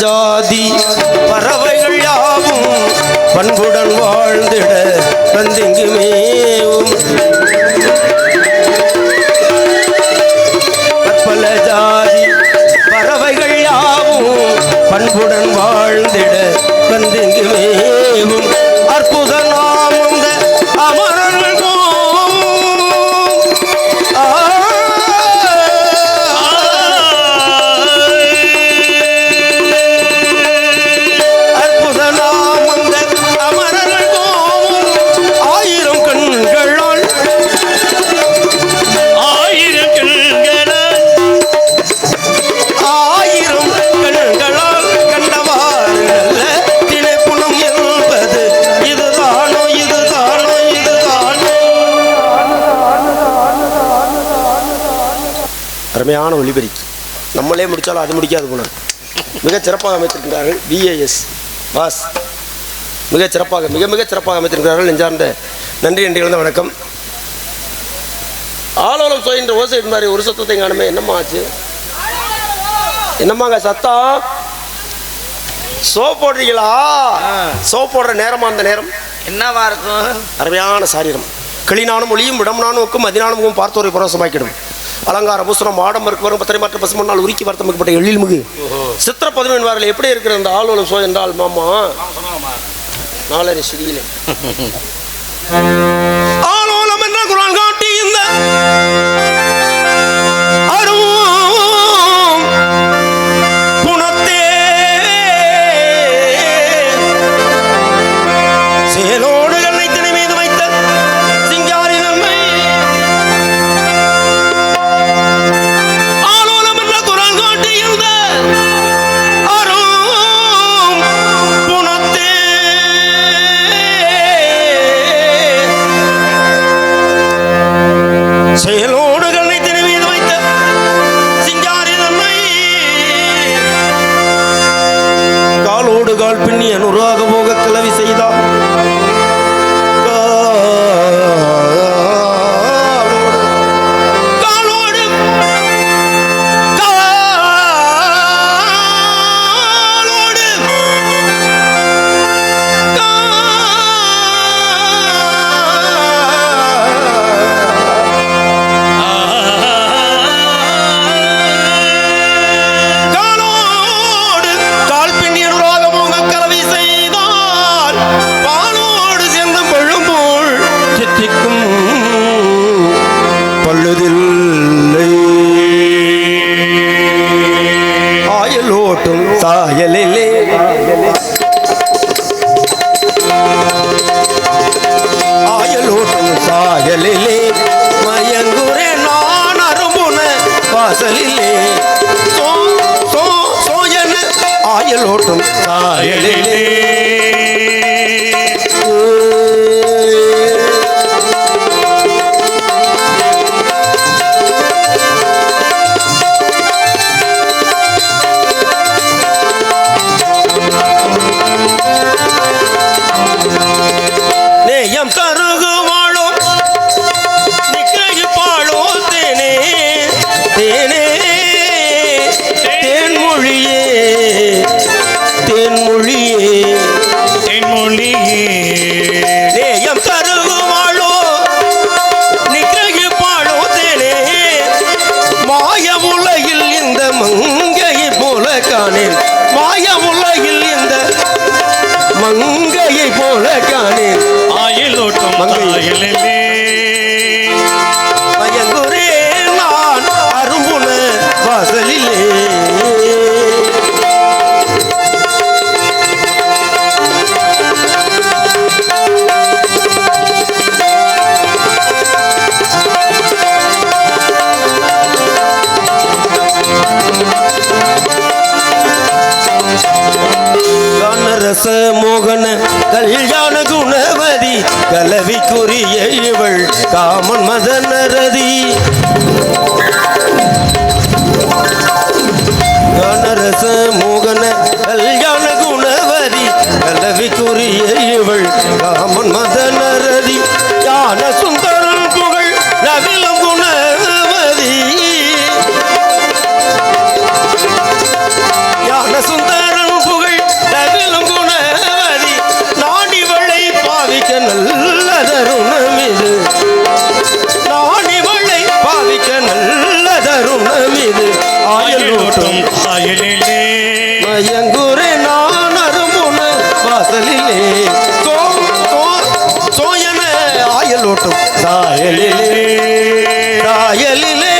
ஜாதி பறவைகள் யாவும் பண்புடன் வாழ்ந்திட வந்திங்கு மேவும் பற்பல ஜாதி பறவைகள் யாவும் பண்புடன் வாழ்ந்திட வந்திங்கு மேவும் அற்புத அருமையான ஒளிபரி நம்மளே முடிச்சாலும் அது முடிக்காது போல. மிகச் சிறப்பாக அமைத்திருக்கிறார்கள் விஏஎஸ் பாஸ். மிகச் சிறப்பாக மிக மிகச் சிறப்பாக அமைத்திருக்கிறார்கள். நெஞ்சார்ந்த நன்றி என்று இழந்த வணக்கம். ஆலோலம் சோயின்ற ஓசை இருந்தார் ஒரு சத்தத்தை காணுமே. என்னம்மா ஆச்சு? என்னம்மாங்க சத்தம்? சோ போடுறீங்களா? சோ போடுற நேரமா அந்த நேரம்? என்னவா இருக்கும்? அருமையான சாரீரம். கிளினானும் ஒளியும் விடம்னானுக்கும் அதினானுமும் பார்த்தோரை பரவசமாக்கிடும். அலங்கார பூசணம் ஆடம்பருக்கு வரும் பத்திரை மாற்ற பசுமண்ணால் உருக்கி வர்த்தமிக்கப்பட்ட எழில் மிகு. சித்திர பதினொன்று வாரில் எப்படி இருக்கிற அந்த ஆலோலம் சோ என்றால் மாமா? நாளரை ஸ்ரீயிலே ஆலோலம் என்ற குரான் காட்டி இந்த சாயலிலே மயங்குரே நான் அரும்புன வாசலிலே. சோ சோ சோயன ஆயலோட்டும் சாயலிலே மங்கை. ஓடும் காயலிலே மயங்குரு நான் அருமுன வாசலிலே. சோயன ஆயலோட்டும் சாயலிலே ராயலிலே.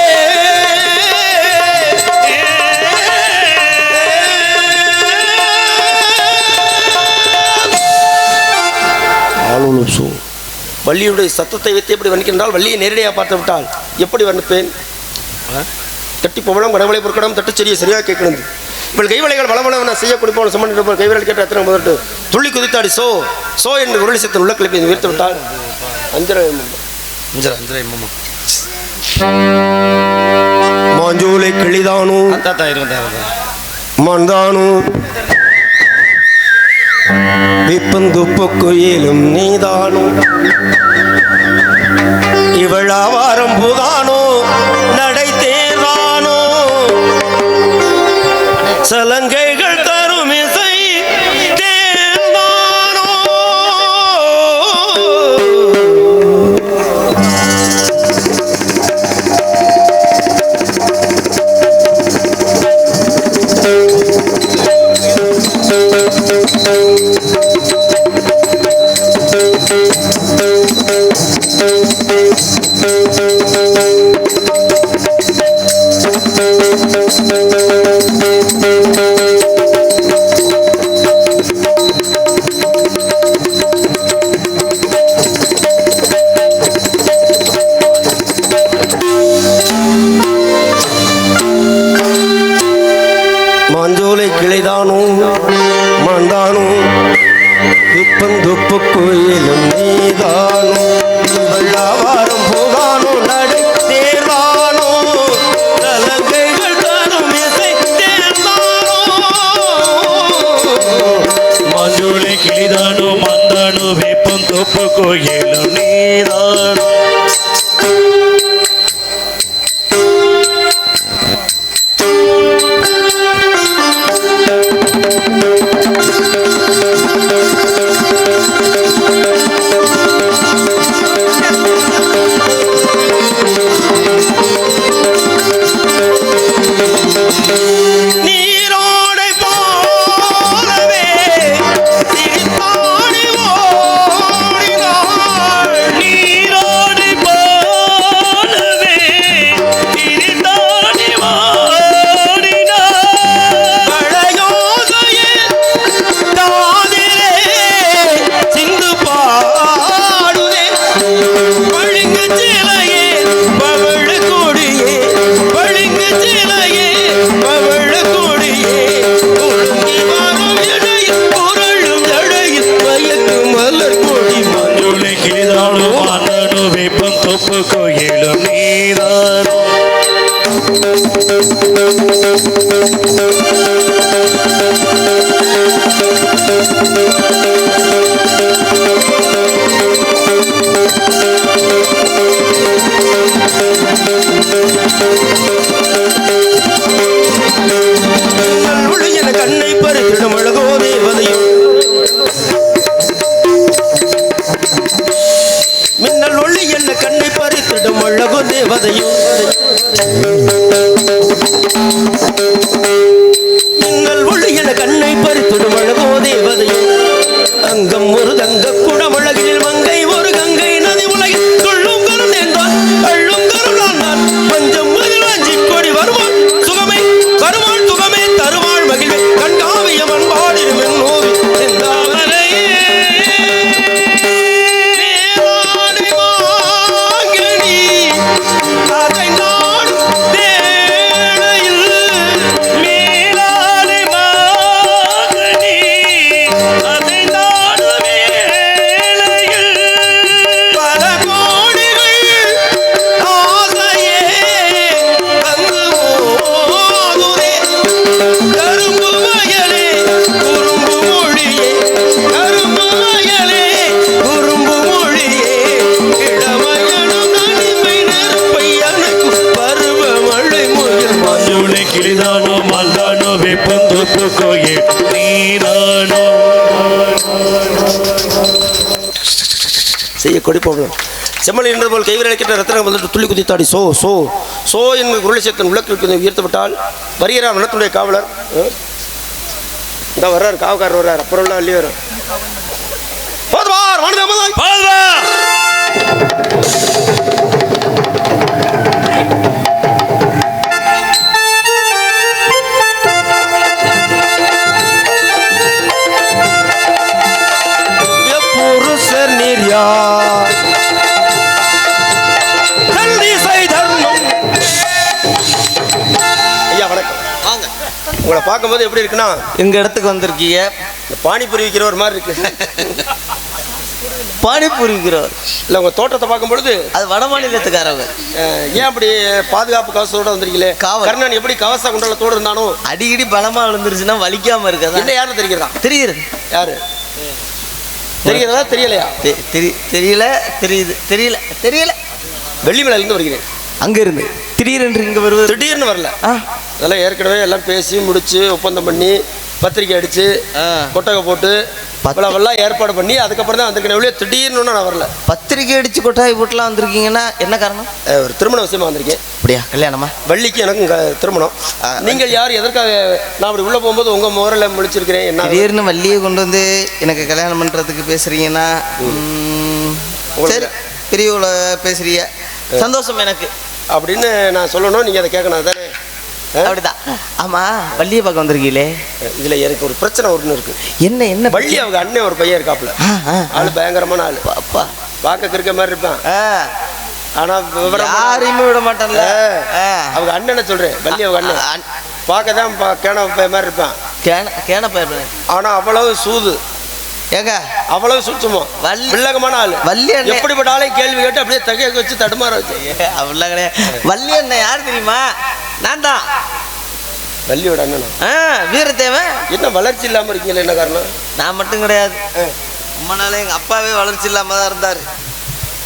வள்ளியுடைய சத்தத்தை வைத்து எப்படி வணிக்கின்றால் வள்ளியை நேரடியாக பார்த்து விட்டால் எப்படி வணிப்பேன்? தட்டி பொம்பளம் கடவுளை பொருட்கடம் தட்டு செடியை சரியாக கேட்கணும். இவள் கைவளைகள் நான் செய்ய கொடுப்போம் சம்மன் கைவிரல் கேட்ட அத்தனை முதட்டு துள்ளி குதித்தாடி சோ சோ என்று உருளிசத்தின் உள்ள கிளப்பி உயர்த்து விட்டால் அஞ்சரை அஞ்சரை அஞ்சரை மாமா மாஞ்சோலை கிளிதானு. மந்தானு விப்பந்துப்பு குயிலும் நீதானும் miedo. மின்னல் ஒளி என்ன கண்ணை பறித்திடும் அழகு தேவதையும் கொடி போகலாம் செம்மலை நின்ற போல் கைவிரல் அழைக்கிற ரத்தனம் வந்து துள்ளி குதித்தாடி. சோ சோ சோ என்று குருளசேத்தன் உள்ளக்கிற்கு உயர்த்தப்பட்டால் வருகிறார் வனத்துடைய காவலர் இந்த வர்றார் காவக்காரர் வர்றார். அப்புறம் உள்ள அள்ளி வரும். போதுவார் மனித போதுவார் பார்க்கும்போது எப்படி இருக்குன்னா எங்க இடத்துக்கு வந்திருக்கீங்க. இந்த பானிபூரி விற்கிற ஒரு மாதிரி இருக்கு. பானிபூரி விற்கிறவர் இல்லை உங்கள் தோட்டத்தை பார்க்கும்பொழுது அது வட மாநிலத்துக்காரவங்க. ஏன் அப்படி பாதுகாப்பு கவசத்தோட வந்திருக்கீங்களே? காவல். கர்ணன் எப்படி கவச குண்டலத்தோடு இருந்தானோ? அடிக்கடி பலமா விழுந்துருச்சுன்னா வலிக்காம இருக்கதா? என்ன யாருன்னு தெரிகிறதா? தெரியுது யாரு? தெரிகிறதா தெரியலையா? தெரியல தெரியுது தெரியல தெரியல. வெள்ளிமலையிலேருந்து வருகிறேன். அங்க இருந்து திடீரென்று இங்க வருவது திடீர்னு வரல. ஆ, அதெல்லாம் ஏற்கனவே எல்லாம் பேசி முடிச்சு ஒப்பந்தம் பண்ணி பத்திரிக்கை அடிச்சு ஆ. கொட்டகை போட்டு இவ்வளவெல்லாம் ஏற்பாடு பண்ணி அதுக்கப்புறம் தான் வந்திருக்கேன் வெளியே திடீர்னு நான் வரல. பத்திரிக்கை அடிச்சு கொட்டாய் போட்டுலாம் வந்திருக்கீங்கன்னா என்ன காரணம்? ஒரு திருமண விஷயமா வந்திருக்கேன். அப்படியா? கல்யாணமா? வள்ளிக்கு எனக்கும் க- திருமணம். நீங்கள் யார்? எதற்காக? நான் அப்படி உள்ள போகும்போது உங்க முகரில் முடிச்சிருக்கிறேன் என்ன திடீர்னு வள்ளியை கொண்டு வந்து எனக்கு கல்யாணம் பண்றதுக்கு பேசுறீங்கன்னா ம், சரி பெரியவள பேசுறீங்க. சந்தோஷம் எனக்கு. அப்படின்னு நான் சொல்லணும். நீங்க அதை கேட்கணும். தானே அப்படிதான். ஆமா. வள்ளியை பார்க்க வந்திருக்கீங்களே? இதுல எனக்கு ஒரு பிரச்சனை ஒன்று இருக்கு. என்ன என்ன வள்ளி அவங்க அண்ணன் ஒரு பையன் ஆ, ஆளு பயங்கரமான ஆளு. அப்பா பார்க்க இருக்க மாதிரி இருப்பான். ஆனா விவரம் யாரையுமே விட மாட்டேன்ல. அவங்க அண்ணனை சொல்றேன் வள்ளி அவங்க அண்ணன். பார்க்க தான் கேன பையன் மாதிரி இருப்பான். கேன கேன பயிர் ஆனா அவ்வளவு சூது. ஏங்க? அவ்வளவு சூட்சமா வள்ளி- வில்லகமான ஆளு. வள்ளி அண்ணன். எப்படிப்பட்ட ஆளையும் கேள்வி கேட்டு அப்படியே தகைய வச்சு தடுமாற வச்சு. அப்படிலாம் கிடையாது. வள்ளி அண்ணன் யார் தெரியுமா? நான் தான். வள்ளியோட அண்ணனா? ஆ வீரத்தேவன். என்ன வளர்ச்சி இல்லாம இருக்கீங்களா? என்ன காரணம்? நான் மட்டும் கிடையாது. ரொம்ப நாள் எங்க அப்பாவே வளர்ச்சி இல்லாம தான் இருந்தாரு.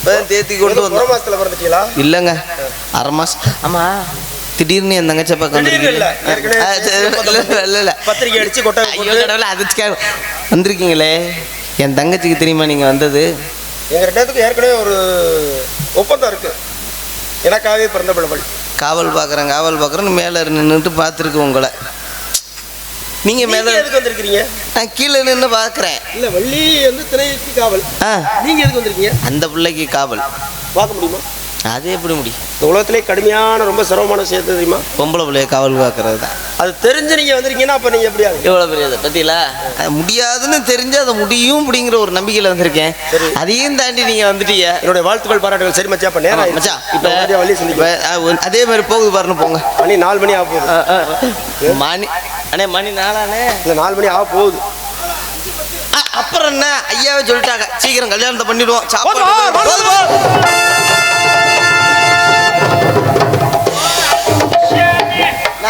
தேத்தி கொண்டு புற வந்தோம். மாசத்துல பிறந்துட்டீங்களா? இல்லைங்க. அரை மாசம் ஆமா திடீர்னு என் தங்கச்ச பக்கம் பத்திரிக்கை அடிச்சு கொட்டை ஐயோ கடவுளே அது கே- வந்திருக்கீங்களே. என் தங்கச்சிக்கு தெரியுமா நீங்க வந்தது? எங்க ரெண்டு பேத்துக்கு ஏற்கனவே ஒரு ஒப்பந்தம் இருக்கு. எனக்காகவே பிறந்த பிள்ளைகள். காவல் பார்க்குறேன் காவல் பார்க்குறேன்னு மேலே நின்றுட்டு பார்த்துருக்கு உங்களை. நீங்கள் மேலே நீங்க எதுக்கு வந்திருக்கீங்க நான் கீழே நின்று பார்க்குறேன் இல்ல வள்ளி வந்து திணைக்கு காவல். ஆ. நீங்க எதுக்கு வந்திருக்கீங்க? அந்த பிள்ளைக்கு காவல். பார்க்க முடியுமா? அது எப்படி முடியும் இந்த உலகத்திலே கடுமையான ரொம்ப சிரமமான விஷயம் எது தெரியுமா? பொம்பளை பிள்ளைய காவல் பார்க்கறது தான். அது தெரிஞ்சு நீங்க வந்திருக்கீங்கன்னா அப்ப நீங்க எப்படி ஆகுங்க எவ்வளோ பெரிய பத்தியில? அது முடியாதுன்னு தெரிஞ்சு அதை முடியும் அப்படிங்கிற ஒரு நம்பிக்கையில் வந்திருக்கேன். அதையும் தாண்டி நீங்கள் வந்துட்டீங்க. என்னுடைய வாழ்த்துக்கள் பாராட்டுகள் சரி மச்சா அப்ப நேரம். மச்சான். இப்போ வள்ளி சந்திக்கலாம் அதே மாதிரி போகுது பாருன்னு போங்க. மணி நாலு மணி ஆக போகுது. மணி அண்ணே மணி நாளானே இல்ல நாலு மணி ஆக போகுது. அப்புறம் என்ன? ஐயாவே சொல்லிட்டாங்க. சீக்கிரம் கல்யாணத்தை பண்ணிடுவோம். சாப்பாடு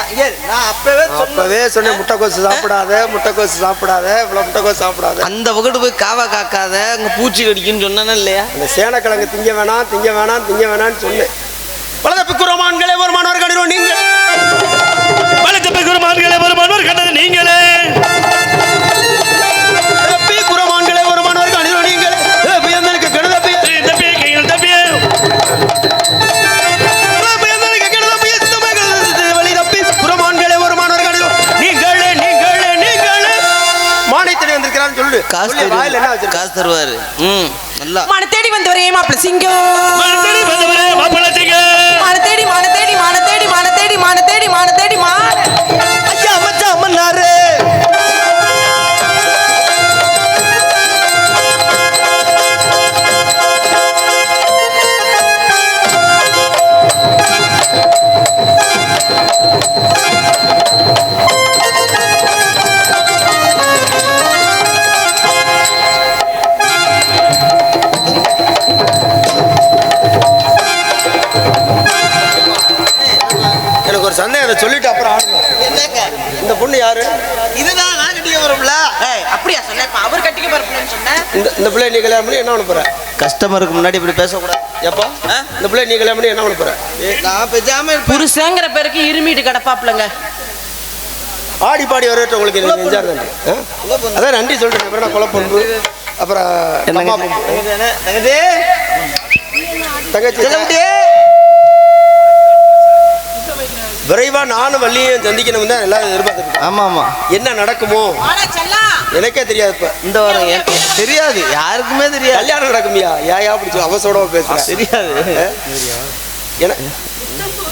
அப்பவே சொன்னேன். அப்பவே சொன்னேன் முட்டைக்கோசு சாப்பிடாத முட்டைக்கோசு சாப்பிடாத இவ்வளவு முட்டைக்கோசு சாப்பிடாத. அந்த வகுடு போய் காவா காக்காத அங்க பூச்சி கடிக்குன்னு சொன்னானே இல்லையா? அந்த சேனக்கிழங்கு திங்க வேணாம் திங்க வேணாம் திங்க வேணாம்னு சொன்னேன். வலத பிக்குரமான்களே ஒரு மாணவர் கடிதம் நீங்க வளர்த்த பெருமான்களே வருமானவர் கண்டது நீங்களே. காசு காசு தருவாரு. ம் நல்லா. மான தேடி வந்தவரே மாப்பிள சிங்கம். இந்த இந்த பிள்ளை நீ கல்யாணம் பண்ணி என்ன பண்ண போற? கஸ்டமருக்கு முன்னாடி இப்படி பேசக்கூடாது. எப்போ? இந்த பிள்ளை நீ கல்யாணம் பண்ணி என்ன பண்ண போற? நான் பேசாம புருஷங்கிற பேருக்கு இருமிட்டு கிடப்பாப்லங்க ஆடி பாடி வரவேற்ற உங்களுக்கு நெஞ்சார் நன்றி ஆ? அதான் நன்றி சொல்றேன். அப்புறம் நான் கொலை பண்பு அப்புறம். தங்கச்சி தங்கச்சி? செல்லக்குட்டி விரைவா நானும் வள்ளியும் சந்திக்கணும் தான் எல்லாரும் எதிர்பார்த்துட்டு ஆமா ஆமா. என்ன நடக்குமோ? எனக்கே தெரியாது இப்ப. இந்த வாரம் எனக்கு தெரியாது. யாருக்குமே தெரியாது. கல்யாணம் நடக்குமியா? ஏயா பிடிச்சி அவசரோட பேசுறேன் தெரியாது. என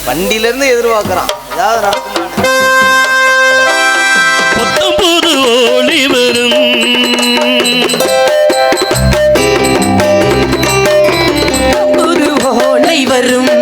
வண்டியில இருந்து எதிர்பார்க்கறான். ஏதாவது நடக்குமா ஒளி வரும். ஒரு ஓலை வரும்.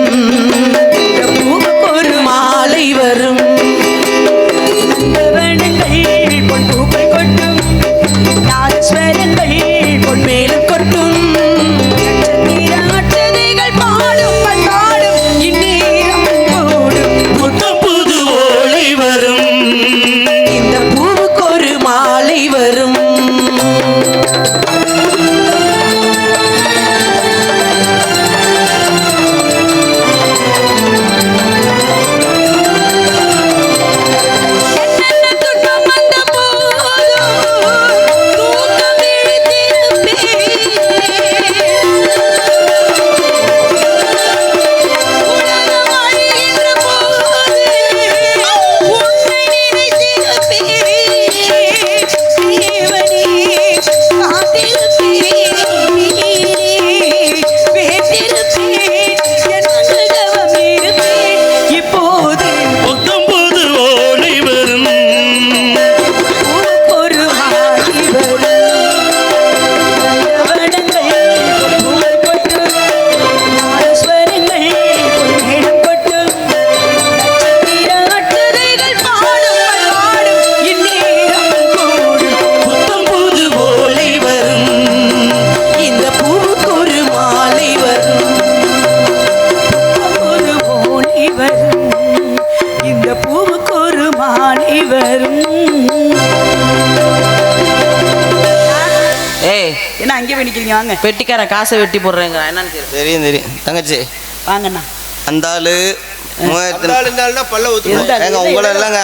என்ன அங்கே போய் வாங்க. பெட்டிக்காரன் காசை வெட்டி போடுறேங்க என்னன்னு தெரியும் தெரியும் தெரியும். தங்கச்சி. வாங்கண்ணா. அந்த ஆளு மூவாயிரத்தி இந்த ஆளுனா பல்ல ஊத்து? ஏங்க உங்களை இல்லைங்க.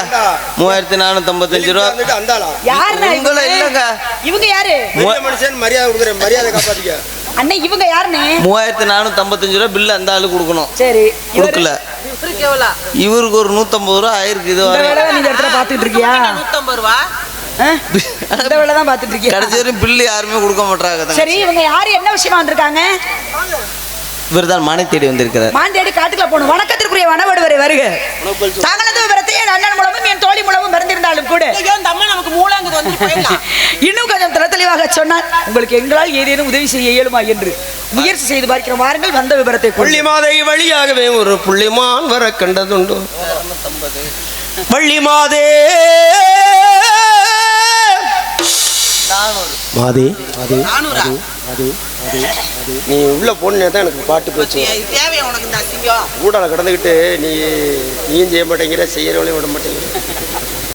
மூவாயிரத்தி நானூத்தம்பத்தஞ்சு ரூபா. வந்துட்டு அந்த ஆளா யாருண்ணா உங்களை இவங்க? இல்லைங்க. இவங்க யாரு? பெரிய மனுஷன் மரியாதை கொடுக்குறேன் மரியாதை காப்பாத்திக்க. அண்ணே இவங்க யாருண்ணே? மூவாயிரத்தி நானூத்தம்பத்தஞ்சு ரூபா பில்லு அந்த ஆளு கொடுக்கணும். சரி. இவரு- கொடுக்கல. இவருக்கு ஒரு நூத்தம்பது ரூபா ஆயிருக்கு இது இந்த வரை வேலை தான் நீ இந்த இடத்துல பாத்துட்டு இருக்கியா ஆ? இந்த வேலை தான் கடைசி வரையும் பில்லு யாருமே கொடுக்க மாட்டாங்க சரி இவங்க யாரு? என்ன விஷயமா வந்திருக்காங்க? இவர் தான் மனை தேடி வந்திருக்கிறார். மாந்தேடி காட்டுக்குள்ள போகணும். வணக்கத்திற்குரிய வனவடுவரை வருக. தங்களது விவரத்தை என் அண்ணன் மூலமும் என் தோழி மூலமும் மறந்திருந்தாலும் கூட. இன்னும் கொஞ்சம் தெளி தெளிவாக சொன்னார் உங்களுக்கு எங்களால் ஏதேனும் உதவி செய்ய இயலுமா என்று முயற்சி செய்து பார்க்கிற வாருங்கள் வந்த விவரத்தை கொள்ளி வள்ளி மாதை வழியாகவே ஒரு புள்ளிமான் வர கண்டதுண்டு. வள்ளி மாதே மாதே மாதே மாதே மாதே நீ உள்ள போனே தான் எனக்கு பாட்டு பேச்சு. ஊடால கடந்துக்கிட்டு நீ நீயும் செய்ய மாட்டேங்கிற செய்யறவளையும் விட மாட்டேங்கிற.